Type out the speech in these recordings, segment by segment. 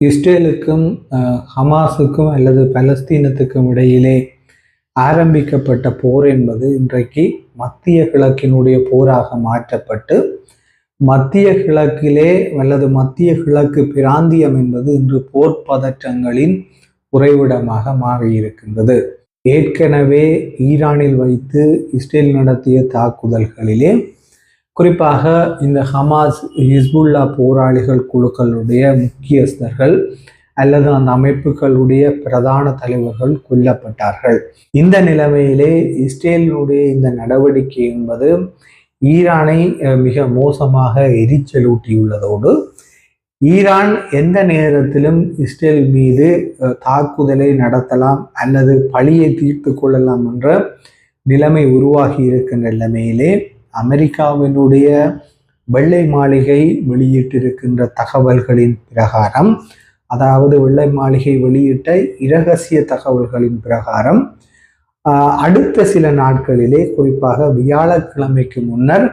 இஸ்ரேலுக்கும் ஹமாஸுக்கும் அல்லது பலஸ்தீனத்துக்கும் இடையிலே ஆரம்பிக்கப்பட்ட போர் என்பது இன்றைக்கு மத்திய கிழக்கினுடைய போராக மாற்றப்பட்டு மத்திய கிழக்கிலே அல்லது மத்திய கிழக்கு பிராந்தியம் என்பது இன்று போர் பதற்றங்களின் உறைவிடமாக மாறியிருக்கின்றது. ஏற்கனவே ஈரானில் வைத்து இஸ்ரேல் நடத்திய தாக்குதல்களிலே குறிப்பாக இந்த ஹமாஸ் ஹிஸ்புல்லா போராளிகள் குழுக்களுடைய முக்கியஸ்தர்கள் அல்லது அந்த அமைப்புகளுடைய பிரதான தலைவர்கள் கொல்லப்பட்டார்கள். இந்த நிலைமையிலே இஸ்ரேலினுடைய இந்த நடவடிக்கை என்பது ஈரானை மிக மோசமாக எரிச்சலூட்டியுள்ளதோடு ஈரான் எந்த நேரத்திலும் இஸ்ரேல் மீது தாக்குதலை நடத்தலாம் அல்லது பழியை தீர்த்து கொள்ளலாம் என்ற நிலைமை உருவாகி இருக்கின்ற நிலைமையிலே அமெரிக்காவினுடைய வெள்ளை மாளிகை வெளியிட்டிருக்கின்ற தகவல்களின் பிரகாரம் அதாவது வெள்ளை மாளிகை வெளியிட்ட இரகசிய தகவல்களின் பிரகாரம் அடுத்த சில நாட்களிலே குறிப்பாக வியாழக்கிழமைக்கு முன்னர்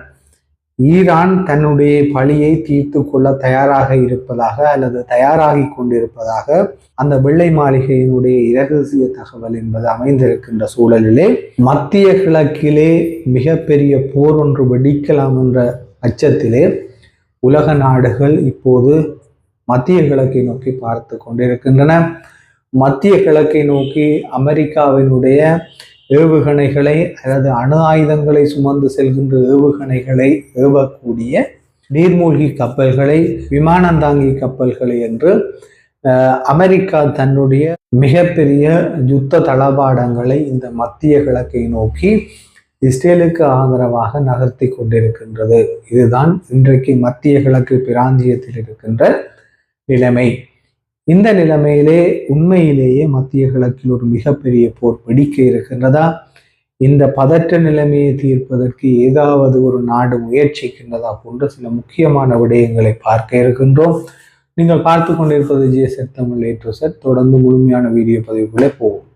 ஈரான் தன்னுடைய பழியை தீர்த்து கொள்ள தயாராக இருப்பதாக அல்லது தயாராகி கொண்டிருப்பதாக அந்த வெள்ளை மாளிகையினுடைய இரகசிய தகவல் என்பது அமைந்திருக்கின்ற சூழலிலே மத்திய கிழக்கிலே மிகப்பெரிய போர் ஒன்று வெடிக்கலாம் என்ற அச்சத்திலே உலக நாடுகள் இப்போது மத்திய கிழக்கை நோக்கி பார்த்து கொண்டிருக்கின்றன. மத்திய கிழக்கை நோக்கி அமெரிக்காவினுடைய ஏவுகணைகளை அல்லது அணு ஆயுதங்களை சுமந்து செல்கின்ற ஏவுகணைகளை ஏவக்கூடிய நீர்மூழ்கி கப்பல்களை விமானந்தாங்கி கப்பல்களை என்று அமெரிக்கா தன்னுடைய மிகப்பெரிய யுத்த தளபாடங்களை இந்த மத்திய கிழக்கை நோக்கி இஸ்ரேலுக்கு ஆதரவாக நகர்த்தி கொண்டிருக்கின்றது. இதுதான் இன்றைக்கு மத்திய கிழக்கு பிராந்தியத்தில் இருக்கின்ற நிலைமை. இந்த நிலைமையிலே உண்மையிலேயே மத்திய கிழக்கில் ஒரு மிகப்பெரிய போர் வெடிக்க இருக்கின்றதா? இந்த பதற்ற நிலைமையை தீர்ப்பதற்கு ஏதாவது ஒரு நாடு முயற்சிக்கின்றதா போன்ற சில முக்கியமான விடயங்களை பார்க்க இருக்கின்றோம். நீங்கள் பார்த்து கொண்டிருப்பது ஜிஎஸ்எட் தமிழ் ஏற்று சார் தொடர்ந்து முழுமையான வீடியோ பதிவுகளை போவோம்.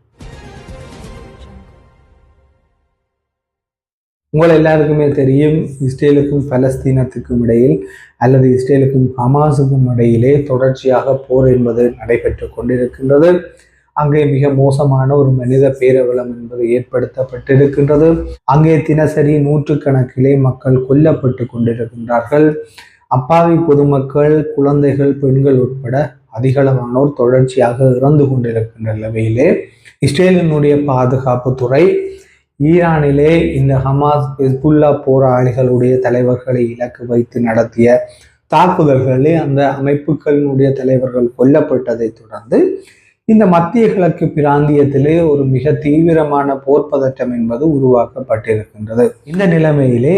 உங்கள் எல்லாருக்குமே தெரியும் இஸ்ரேலுக்கும் பலஸ்தீனத்துக்கும் இடையில் அல்லது இஸ்ரேலுக்கும் ஹமாஸுக்கும் இடையிலே தொடர்ச்சியாக போர் என்பது நடைபெற்று கொண்டிருக்கின்றது. அங்கே மிக மோசமான ஒரு மனித பேரவலம் என்பது ஏற்படுத்தப்பட்டிருக்கின்றது. அங்கே தினசரி நூற்றுக்கணக்கிலே மக்கள் கொல்லப்பட்டு கொண்டிருக்கின்றார்கள். அப்பாவி பொதுமக்கள் குழந்தைகள் பெண்கள் உட்பட அதிகளவானோர் தொடர்ச்சியாக இறந்து கொண்டிருக்கின்ற நிலைமையிலே இஸ்ரேலினுடைய பாதுகாப்புத்துறை ஈரானிலே இந்த ஹமாஸ் ஹிஸ்புல்லா போராளிகளுடைய தலைவர்களை இலக்கு வைத்து நடத்திய தாக்குதல்களிலே அந்த அமைப்புகளினுடைய தலைவர்கள் கொல்லப்பட்டதை தொடர்ந்து இந்த மத்திய கிழக்கு பிராந்தியத்திலே ஒரு மிக தீவிரமான போர் பதற்றம் என்பது உருவாக்கப்பட்டிருக்கின்றது. இந்த நிலைமையிலே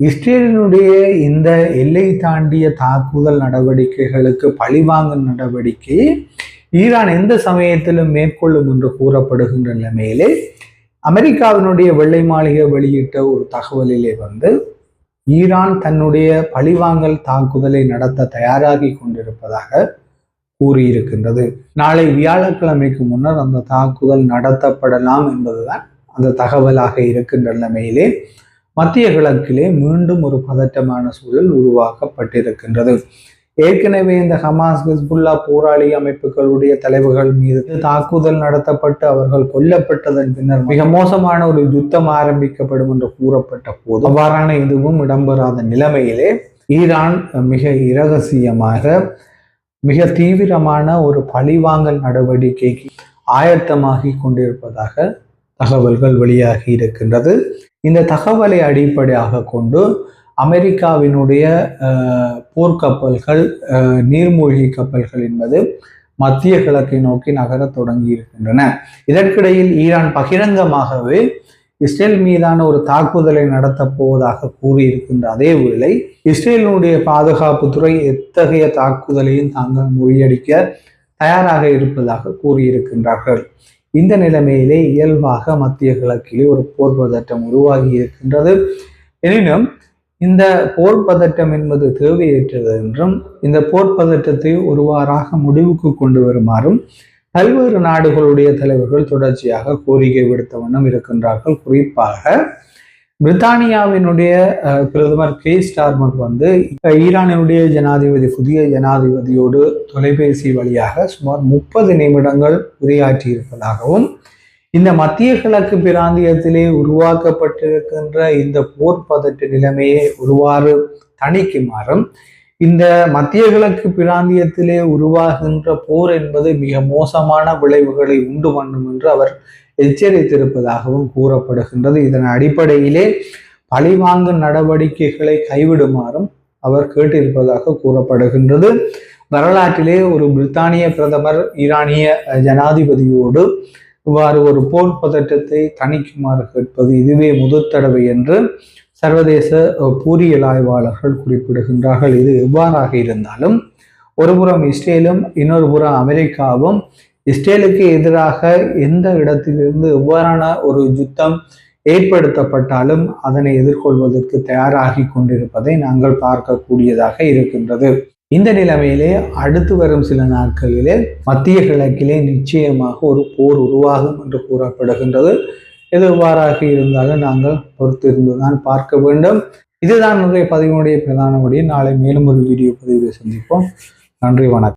இஸ்ரேலினுடைய இந்த எல்லை தாண்டிய தாக்குதல் நடவடிக்கைகளுக்கு பழிவாங்கும் நடவடிக்கையை ஈரான் எந்த சமயத்திலும் மேற்கொள்ளும் என்று கூறப்படுகின்ற நிலைமையிலே அமெரிக்காவினுடைய வெள்ளை மாளிகை வெளியிட்ட ஒரு தகவலிலே வந்து ஈரான் தன்னுடைய பழிவாங்கல் தாக்குதலை நடத்த தயாராகி கொண்டிருப்பதாக கூறியிருக்கின்றது. நாளை வியாழக்கிழமைக்கு முன்னர் அந்த தாக்குதல் நடத்தப்படலாம் என்பதுதான் அந்த தகவலாக இருக்கின்ற நிலைமையிலே மத்திய கிழக்கிலே மீண்டும் ஒரு பதட்டமான சூழல் உருவாக்கப்பட்டிருக்கின்றது. ஏற்கனவே இந்த ஹமாஸ் ஹிஸ்புல்லா போராளி அமைப்புகளுடைய தலைவர்கள் மீது தாக்குதல் நடத்தப்பட்டு அவர்கள் கொல்லப்பட்டதன் பின்னர் மிக மோசமான ஒரு யுத்தம் ஆரம்பிக்கப்படும் என்று கூறப்பட்ட போது அவ்வாறான எதுவும் இடம்பெறாத நிலைமையிலே ஈரான் மிக இரகசியமாக மிக தீவிரமான ஒரு பழிவாங்கல் நடவடிக்கைக்கு ஆயத்தமாகி கொண்டிருப்பதாக தகவல்கள் வெளியாகி இருக்கின்றது. இந்த தகவலை அடிப்படையாக கொண்டு அமெரிக்காவினுடைய போர்க்கப்பல்கள் நீர்மூழ்கி கப்பல்கள் என்பது மத்திய கிழக்கை நோக்கி நகர தொடங்கி இருக்கின்றன இதற்கிடையில் ஈரான் பகிரங்கமாகவே இஸ்ரேல் மீதான ஒரு தாக்குதலை நடத்தப் போவதாக கூறியிருக்கின்ற அதே வேளை இஸ்ரேலினுடைய பாதுகாப்புத்துறை எத்தகைய தாக்குதலையும் தாங்கள் முறியடிக்க தயாராக இருப்பதாக கூறியிருக்கின்றார்கள். இந்த நிலைமையிலே இயல்பாக மத்திய கிழக்கிலே ஒரு போர் பதற்றம் உருவாகி இருக்கின்றது. எனினும் இந்த போர் பதட்டம் என்பது தேவையற்றது என்றும் இந்த போர் பதட்டத்தை ஒருவாறாக முடிவுக்கு கொண்டு வருமாறும் பல்வேறு நாடுகளுடைய தலைவர்கள் தொடர்ச்சியாக கோரிக்கை விடுத்த வண்ணம் இருக்கின்றார்கள். குறிப்பாக பிரித்தானியாவினுடைய அஹ், பிரதமர் கே. ஸ்டார்மர் வந்து இப்ப ஈரானினுடைய ஜனாதிபதி புதிய ஜனாதிபதியோடு தொலைபேசி வழியாக சுமார் முப்பது நிமிடங்கள் உரையாற்றி இருப்பதாகவும் இந்த மத்திய கிழக்கு பிராந்தியத்திலே உருவாக்கப்பட்டிருக்கின்ற இந்த போர் பதட்ட நிலைமையை ஒருவாறு தணிக்குமாறும் இந்த மத்திய கிழக்கு பிராந்தியத்திலே உருவாகின்ற போர் என்பது மிக மோசமான விளைவுகளை உண்டு பண்ணும் என்று அவர் எச்சரித்திருப்பதாகவும் கூறப்படுகின்றது. இதன் அடிப்படையிலே பழிவாங்கும் நடவடிக்கைகளை கைவிடுமாறும் அவர் கேட்டிருப்பதாக கூறப்படுகின்றது. வரலாற்றிலே ஒரு பிரித்தானிய பிரதமர் ஈரானிய ஜனாதிபதியோடு இவ்வாறு ஒரு போர் பதட்டத்தை தணிக்குமாறு கேட்பது இதுவே முதல் தடவை என்று சர்வதேச பூரியல் ஆய்வாளர்கள் குறிப்பிடுகின்றார்கள். இது எவ்வாறாக இருந்தாலும் ஒருபுறம் இஸ்ரேலும் இன்னொரு புறம் அமெரிக்காவும் இஸ்ரேலுக்கு எதிராக எந்த இடத்திலிருந்து எவ்வாறான ஒரு யுத்தம் ஏற்படுத்தப்பட்டாலும் அதனை எதிர்கொள்வதற்கு தயாராகி கொண்டிருப்பதை நாங்கள் பார்க்கக்கூடியதாக இருக்கின்றது. இந்த நிலைமையிலே அடுத்து வரும் சில நாட்களிலே மத்திய கிழக்கிலே நிச்சயமாக ஒரு போர் உருவாகும் என்று கூறப்படுகின்றது. எதுவாறாக இருந்தாலும் நாங்கள் பொறுத்திருந்துதான் பார்க்க வேண்டும். இதுதான் இன்றைய பதிவினுடைய பிரதான வழி. நாளை மேலும் ஒரு வீடியோ பதிவில் சந்திப்போம். நன்றி வணக்கம்.